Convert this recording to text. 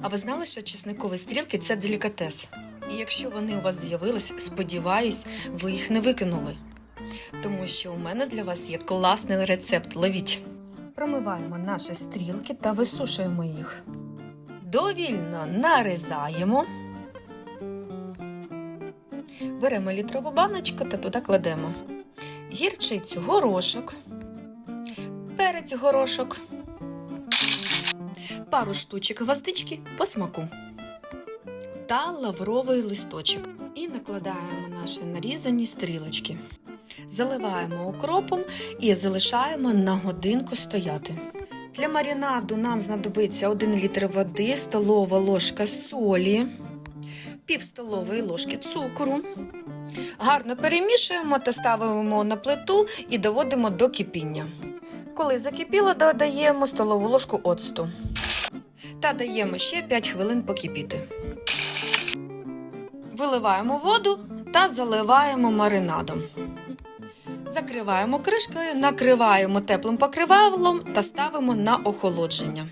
А ви знали, що чесникові стрілки це делікатес? І якщо вони у вас з'явились, сподіваюсь, ви їх не викинули. Тому що у мене для вас є класний рецепт. Ловіть. Промиваємо наші стрілки та висушуємо їх. Довільно нарізаємо. Беремо літрову баночку та туди кладемо гірчицю, горошок, перець горошок, пару штучок гвоздички по смаку та лавровий листочок. І накладаємо наші нарізані стрілочки. Заливаємо укропом і залишаємо на годинку стояти. Для марінаду нам знадобиться 1 літр води, столова ложка солі, пів столової ложки цукру. Гарно перемішуємо та ставимо на плиту і доводимо до кипіння. Коли закипіло, додаємо столову ложку оцту та даємо ще 5 хвилин покипіти. Виливаємо воду та заливаємо маринадом. Закриваємо кришкою, накриваємо теплим покривалом та ставимо на охолодження.